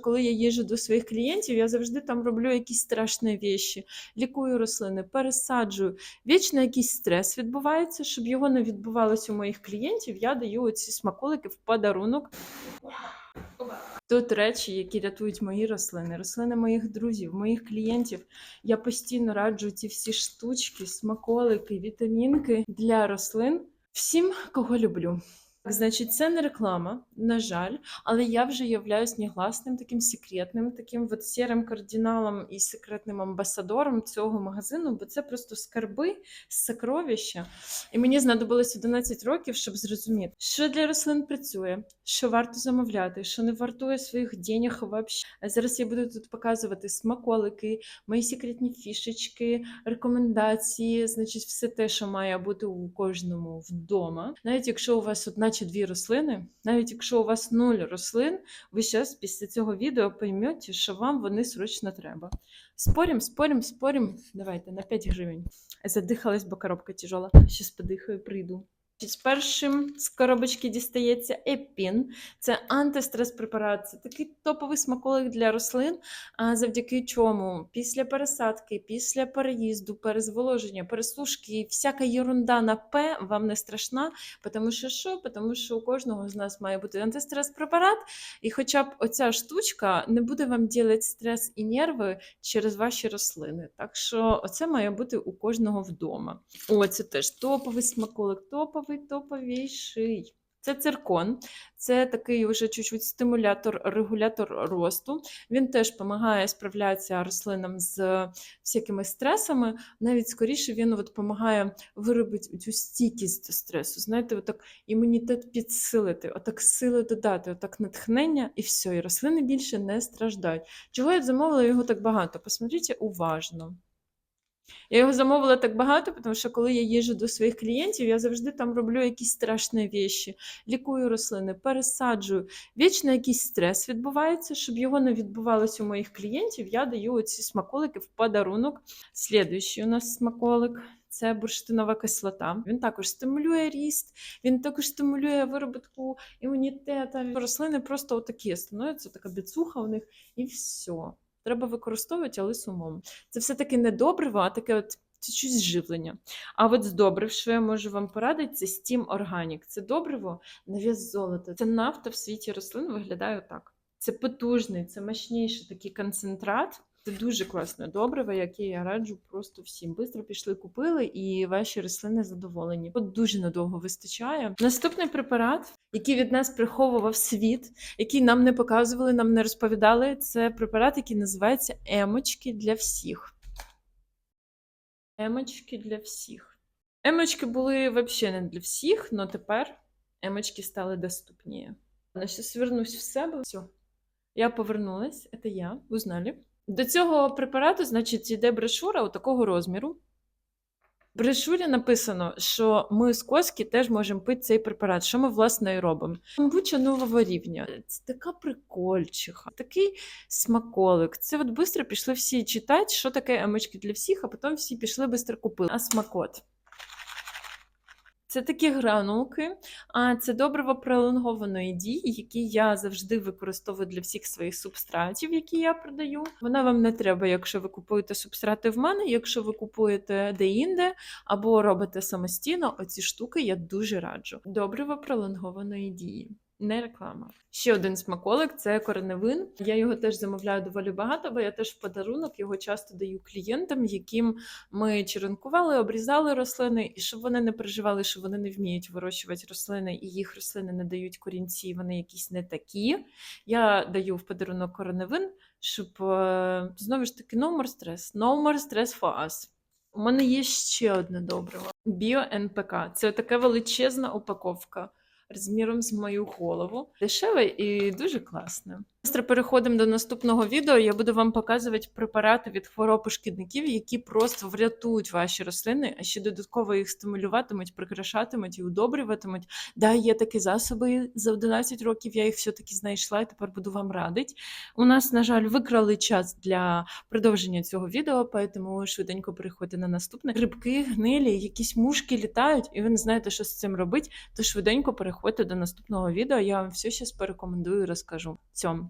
Коли я їжджу до своїх клієнтів, я завжди там роблю якісь страшні віші, лікую рослини, пересаджую. Вічно якийсь стрес відбувається. Щоб його не відбувалося у моїх клієнтів, я даю оці смаколики в подарунок. Тут речі, які рятують мої рослини, рослини моїх друзів, моїх клієнтів. Я постійно раджу ці всі штучки, смаколики, вітамінки для рослин всім, кого люблю. Значить, це не реклама, на жаль, але я вже являюсь негласним таким секретним, таким от сірим кардиналом і секретним амбасадором цього магазину, бо це просто скарби, сокровища. І мені знадобилось 11 років, щоб зрозуміти, що для рослин працює, що варто замовляти, що не вартує своїх денег взагалі. Зараз я буду тут показувати смаколики, мої секретні фішечки, рекомендації, значить, все те, що має бути у кожному вдома. Навіть якщо у вас одна чи дві рослини, навіть якщо у вас нуль рослин, ви зараз після цього відео поймете, що вам вони срочно треба. Спорім, спорім, спорім. Давайте на 5 гривень. Задихалась, бо коробка тяжела. Щас подихаю, прийду. З першим з коробочки дістається епін. Це антистрес препарат. Це такий топовий смаколик для рослин, а завдяки чому після пересадки, після переїзду, перезволоження, пересушки всяка єрунда на П вам не страшна, тому що що? Тому що у кожного з нас має бути антистрес препарат, і хоча б оця штучка не буде вам ділити стрес і нерви через ваші рослини. Так що оце має бути у кожного вдома. О, це теж топовий смаколик, топовий, топовіший. Це циркон, це такий вже чуть-чуть стимулятор, регулятор росту. Він теж допомагає справлятися рослинам з всякими стресами. Навіть скоріше він от допомагає виробити цю стійкість до стресу. Знаєте, отак імунітет підсилити, отак сили додати, отак натхнення, і все, і рослини більше не страждають. Чого я замовила його так багато? Посмотрите уважно. Я його замовила так багато, тому що коли я їжджу до своїх клієнтів, я завжди там роблю якісь страшні віші, лікую рослини, пересаджую. Вічно якийсь стрес відбувається. Щоб його не відбувалося у моїх клієнтів, я даю оці смаколики в подарунок. Слідуючий у нас смаколик. Це бурштинова кислота. Він також стимулює ріст, він також стимулює виробітку імунітету. Рослини просто отакі становляться, така біцуха у них, і все. Треба використовувати, але з умом. Це все-таки не добриво, а таке от це щось живлення. А от з добрив, що я можу вам порадити, це Steam Organic. Це добриво на вес золота. Це нафта в світі рослин виглядає так. Це потужний, це мощніший такий концентрат. Це дуже класне добриво, яке я раджу просто всім. Бистро пішли, купили, і ваші рослини задоволені. От дуже надовго вистачає. Наступний препарат, який від нас приховував світ, який нам не показували, нам не розповідали, це препарат, який називається емочки для всіх. Емочки для всіх. Емочки були взагалі не для всіх, але тепер емочки стали доступні. Я зараз вернусь в себе. Все. Я повернулась, це я, ви знали. До цього препарату, значить, йде брошура у такого розміру. В брошурі написано, що ми з коски теж можемо пити цей препарат, що ми, власне, і робимо. Комбуча нового рівня. Це така прикольчиха, такий смаколик. Це от швидко пішли всі читати, що таке емочки для всіх, а потім всі пішли швидко купили. А смакот. Це такі гранулки, а це добриво пролонгованої дії, які я завжди використовую для всіх своїх субстратів, які я продаю. Вона вам не треба, якщо ви купуєте субстрати в мене, якщо ви купуєте де-інде або робите самостійно, оці штуки я дуже раджу. Добриво пролонгованої дії. Не реклама. Ще один смаколик це кореневин. Я його теж замовляю доволі багато, бо я теж в подарунок його часто даю клієнтам, яким ми черенкували, обрізали рослини, і щоб вони не переживали, що вони не вміють вирощувати рослини, і їх рослини не дають корінці, вони якісь не такі. Я даю в подарунок кореневин, щоб е, знову ж таки no more stress. No more stress for us. У мене є ще одне добриво. Біо-НПК. Це така величезна упаковка розміром з мою голову. Дешеве і дуже класне. Быстро переходимо до наступного відео. Я буду вам показувати препарати від хвороб і шкідників, які просто врятують ваші рослини, а ще додатково їх стимулюватимуть, прикрашатимуть і удобрюватимуть. Да, є такі засоби за 11 років. Я їх все-таки знайшла і тепер буду вам радити. У нас, на жаль, викрали час для продовження цього відео, тому швиденько переходьте на наступне. Грибки, гнилі, якісь мушки літають, і ви не знаєте, що з цим робити. То швиденько переходьте до наступного відео. Я вам все зараз порекомендую і розкажу. Цьому.